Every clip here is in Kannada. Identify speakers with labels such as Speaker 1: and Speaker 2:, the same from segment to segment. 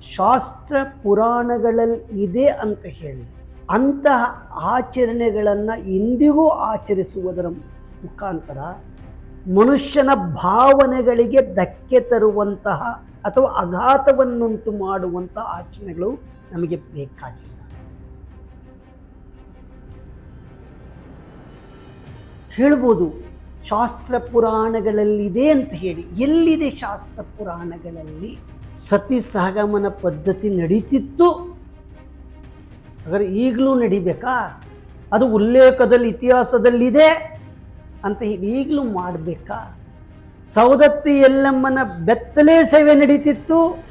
Speaker 1: ಶಾಸ್ತ್ರ ಪುರಾಣಗಳಲ್ಲಿ ಇದೆ ಅಂತ ಹೇಳಿ, ಅಂತಹ ಆಚರಣೆಗಳನ್ನು ಇಂದಿಗೂ ಆಚರಿಸುವುದರ ಮುಖಾಂತರ ಮನುಷ್ಯನ ಭಾವನೆಗಳಿಗೆ ಧಕ್ಕೆ ತರುವಂತಹ ಅಥವಾ ಆಘಾತವನ್ನುಂಟು ಮಾಡುವಂಥ ಆಚರಣೆಗಳು ನಮಗೆ ಬೇಕಾಗಿಲ್ಲ. ಹೇಳ್ಬೋದು, ಶಾಸ್ತ್ರ ಪುರಾಣಗಳಲ್ಲಿದೆ ಅಂತ ಹೇಳಿ. ಎಲ್ಲಿದೆ ಶಾಸ್ತ್ರ ಪುರಾಣಗಳಲ್ಲಿ? ಸತಿ ಸಹಗಮನ ಪದ್ಧತಿ ನಡೀತಿತ್ತು. ಹಾಗಾದ್ರೆ ಈಗಲೂ ನಡಿಬೇಕಾ? ಅದು ಉಲ್ಲೇಖದಲ್ಲಿ, ಇತಿಹಾಸದಲ್ಲಿದೆ ಅಂತ ಈಗಲೂ ಮಾಡಬೇಕಾ? ಸೌದತ್ತಿ ಎಲ್ಲಮ್ಮನ ಬೆತ್ತಲೆ ಸೇವೆ ನಡೀತಿತ್ತು.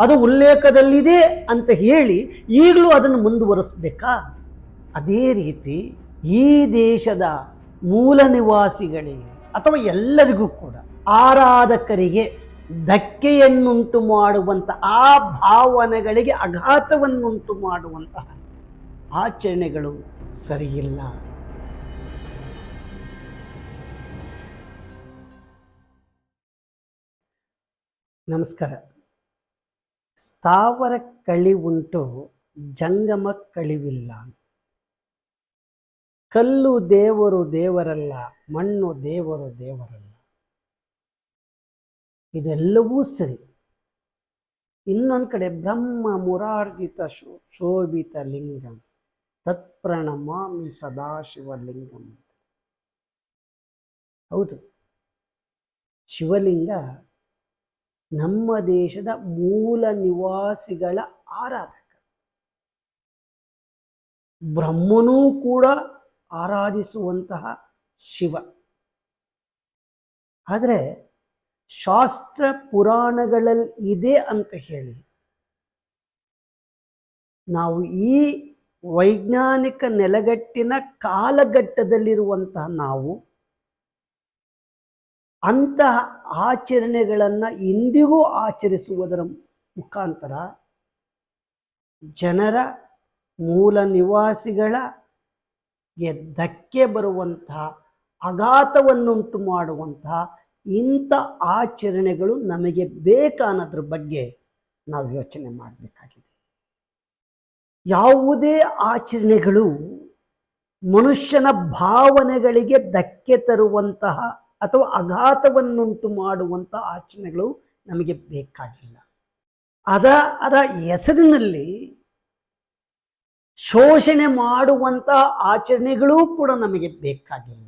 Speaker 1: ಅದು ಉಲ್ಲೇಖದಲ್ಲಿದೆ ಅಂತ ಹೇಳಿ ಈಗಲೂ ಅದನ್ನು ಮುಂದುವರಿಸ್ಬೇಕಾ? ಅದೇ ರೀತಿ ಈ ದೇಶದ ಮೂಲ ನಿವಾಸಿಗಳಿಗೆ ಅಥವಾ ಎಲ್ಲರಿಗೂ ಕೂಡ ಆರಾಧಕರಿಗೆ ಧಕ್ಕೆಯನ್ನುಂಟು ಮಾಡುವಂಥ ಆ ಭಾವನೆಗಳಿಗೆ ಆಘಾತವನ್ನುಂಟು ಮಾಡುವಂತಹ ಆಚರಣೆಗಳು ಸರಿಯಿಲ್ಲ. ನಮಸ್ಕಾರ. ಸ್ಥಾವರ ಕಳಿವುಂಟು, ಜಂಗಮ ಕಳಿವಿಲ್ಲ. ಕಲ್ಲು ದೇವರು ದೇವರಲ್ಲ, ಮಣ್ಣು ದೇವರು ದೇವರಲ್ಲ. ಇದೆಲ್ಲವೂ ಸರಿ. ಇನ್ನೊಂದು ಕಡೆ ಬ್ರಹ್ಮ ಮುರಾರ್ಜಿತ ಶೋ, ಶೋಭಿತ ಲಿಂಗಂ ತತ್ಪ್ರಣಮಾಮಿ ಸದಾಶಿವಲಿಂಗಂ ಹೌದು. ಶಿವಲಿಂಗ ನಮ್ಮ ದೇಶದ ಮೂಲ ನಿವಾಸಿಗಳ ಆರಾಧಕ. ಬ್ರಹ್ಮನೂ ಕೂಡ ಆರಾಧಿಸುವಂತಹ ಶಿವ. ಆದರೆ ಶಾಸ್ತ್ರ ಪುರಾಣಗಳಲ್ಲಿ ಇದೆ ಅಂತ ಹೇಳಿ, ನಾವು ಈ ವೈಜ್ಞಾನಿಕ ನೆಲಗಟ್ಟಿನ ಕಾಲಘಟ್ಟದಲ್ಲಿರುವಂತಹ ನಾವು, ಅಂತಹ ಆಚರಣೆಗಳನ್ನು ಇಂದಿಗೂ ಆಚರಿಸುವುದರ ಮುಖಾಂತರ ಜನರ ಮೂಲ ನಿವಾಸಿಗಳ ಗೆ ಧಕ್ಕೆ ಬರುವಂತಹ ಆಘಾತವನ್ನುಂಟು ಮಾಡುವಂತಹ ಇಂಥ ಆಚರಣೆಗಳು ನಮಗೆ ಬೇಕಾನದ್ರ ಬಗ್ಗೆ ನಾವು ಯೋಚನೆ ಮಾಡಬೇಕಾಗಿದೆ. ಯಾವುದೇ ಆಚರಣೆಗಳು ಮನುಷ್ಯನ ಭಾವನೆಗಳಿಗೆ ಧಕ್ಕೆ ತರುವಂತಹ ಅಥವಾ ಆಘಾತವನ್ನುಂಟು ಮಾಡುವಂತಹ ಆಚರಣೆಗಳು ನಮಗೆ ಬೇಕಾಗಿಲ್ಲ. ಅದ ಅದರ ಹೆಸರಿನಲ್ಲಿ ಶೋಷಣೆ ಮಾಡುವಂತಹ ಆಚರಣೆಗಳೂ ಕೂಡ ನಮಗೆ ಬೇಕಾಗಿಲ್ಲ.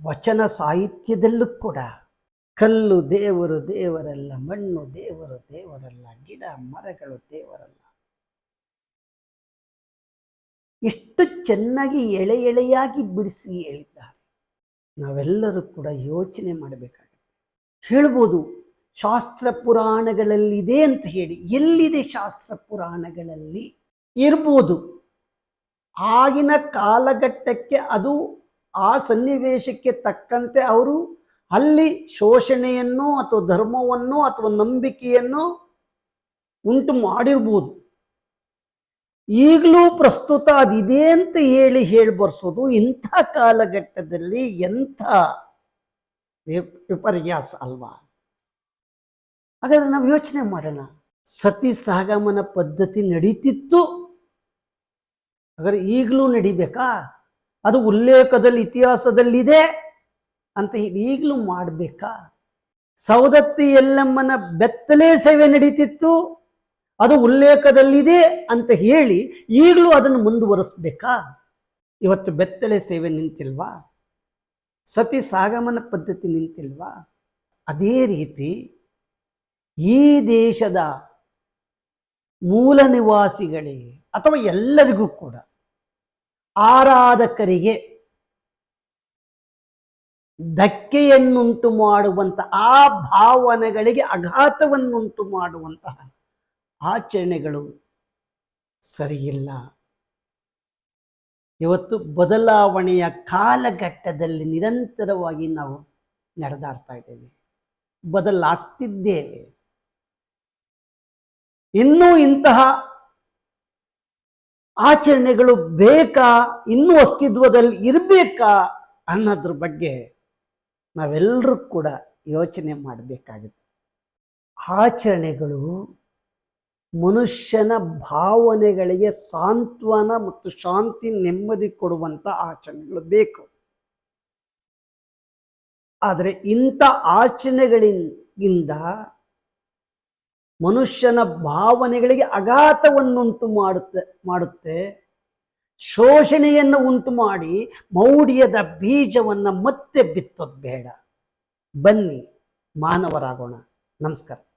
Speaker 1: ವಚನ ಸಾಹಿತ್ಯದಲ್ಲೂ ಕೂಡ ಕಲ್ಲು ದೇವರು ದೇವರಲ್ಲ, ಮಣ್ಣು ದೇವರು ದೇವರಲ್ಲ, ಗಿಡ ಮರಗಳು ದೇವರಲ್ಲ. ಎಷ್ಟು ಚೆನ್ನಾಗಿ ಎಳೆ ಎಳೆಯಾಗಿ ಬಿಡಿಸಿ ಹೇಳಿದ್ದಾರೆ. ನಾವೆಲ್ಲರೂ ಕೂಡ ಯೋಚನೆ ಮಾಡಬೇಕಾಗುತ್ತೆ. ಹೇಳ್ಬೋದು, ಶಾಸ್ತ್ರ ಪುರಾಣಗಳಲ್ಲಿದೆ ಅಂತ ಹೇಳಿ, ಎಲ್ಲಿದೆ ಶಾಸ್ತ್ರ ಪುರಾಣಗಳಲ್ಲಿ? ಇರ್ಬೋದು. ಆಗಿನ ಕಾಲಘಟ್ಟಕ್ಕೆ ಅದು ಆ ಸನ್ನಿವೇಶಕ್ಕೆ ತಕ್ಕಂತೆ ಅವರು ಅಲ್ಲಿ ಶೋಷಣೆಯನ್ನು ಅಥವಾ ಧರ್ಮವನ್ನು ಅಥವಾ ನಂಬಿಕೆಯನ್ನು ಉಂಟು ಮಾಡಿರ್ಬೋದು. ಈಗಲೂ ಪ್ರಸ್ತುತ ಅದಿದೆ ಅಂತ ಹೇಳಿ ಹೇಳಿ ಬರ್ಸೋದು ಇಂಥ ಕಾಲಘಟ್ಟದಲ್ಲಿ ಎಂಥ ವಿಪ್- ವಿಪರ್ಯಾಸ ಅಲ್ವಾ? ಹಾಗಾದ್ರೆ ನಾವು ಯೋಚನೆ ಮಾಡೋಣ. ಸತಿ ಸಾಗಮನ ಪದ್ಧತಿ ನಡೀತಿತ್ತು. ಹಾಗಾದ್ರೆ ಈಗಲೂ ನಡಿಬೇಕಾ? ಅದು ಉಲ್ಲೇಖದಲ್ಲಿ, ಇತಿಹಾಸದಲ್ಲಿದೆ ಅಂತ ಈಗಲೂ ಮಾಡಬೇಕಾ? ಸೌದತ್ತಿ ಎಲ್ಲಮ್ಮನ ಬೆತ್ತಲೆ ಸೇವೆ ನಡೀತಿತ್ತು, ಅದು ಉಲ್ಲೇಖದಲ್ಲಿದೆ ಅಂತ ಹೇಳಿ ಈಗಲೂ ಅದನ್ನು ಮುಂದುವರಿಸ್ಬೇಕಾ? ಇವತ್ತು ಬೆತ್ತಲೆ ಸೇವೆ ನಿಂತಿಲ್ವಾ? ಸತಿ ಸಾಗಮನ ಪದ್ಧತಿ ನಿಂತಿಲ್ವಾ? ಅದೇ ರೀತಿ ಈ ದೇಶದ ಮೂಲ ನಿವಾಸಿಗಳಿಗೆ ಅಥವಾ ಎಲ್ಲರಿಗೂ ಕೂಡ ಆರಾಧಕರಿಗೆ ಧಕ್ಕೆಯನ್ನುಂಟು ಮಾಡುವಂತ ಆ ಭಾವನೆಗಳಿಗೆ ಆಘಾತವನ್ನುಂಟು ಮಾಡುವಂತಹ ಆಚರಣೆಗಳು ಸರಿಯಿಲ್ಲ. ಇವತ್ತು ಬದಲಾವಣೆಯ ಕಾಲಘಟ್ಟದಲ್ಲಿ ನಿರಂತರವಾಗಿ ನಾವು ನಡೆದಾಡ್ತಾ ಇದ್ದೇವೆ. ಬದಲಾಗ್ತಿದ್ದೇವೆ. ಇನ್ನೂ ಇಂತಹ ಆಚರಣೆಗಳು ಬೇಕಾ, ಇನ್ನೂ ಅಸ್ತಿತ್ವದಲ್ಲಿ ಇರಬೇಕಾ ಅನ್ನೋದ್ರ ಬಗ್ಗೆ ನಾವೆಲ್ಲರೂ ಕೂಡ ಯೋಚನೆ ಮಾಡಬೇಕಾಗುತ್ತೆ. ಆಚರಣೆಗಳು ಮನುಷ್ಯನ ಭಾವನೆಗಳಿಗೆ ಸಾಂತ್ವನ ಮತ್ತು ಶಾಂತಿ ನೆಮ್ಮದಿ ಕೊಡುವಂಥ ಆಚರಣೆಗಳು ಬೇಕು. ಆದರೆ ಇಂಥ ಆಚರಣೆಗಳಿಂದ ಮನುಷ್ಯನ ಭಾವನೆಗಳಿಗೆ ಅಘಾತವನ್ನುಂಟು ಮಾಡುತ್ತೆ ಮಾಡುತ್ತೆ. ಶೋಷಣೆಯನ್ನು ಉಂಟು ಮಾಡಿ ಮೌಢ್ಯದ ಬೀಜವನ್ನ ಮತ್ತೆ ಬಿತ್ತೋದು ಬೇಡ. ಬನ್ನಿ ಮಾನವರಾಗೋಣ. ನಮಸ್ಕಾರ.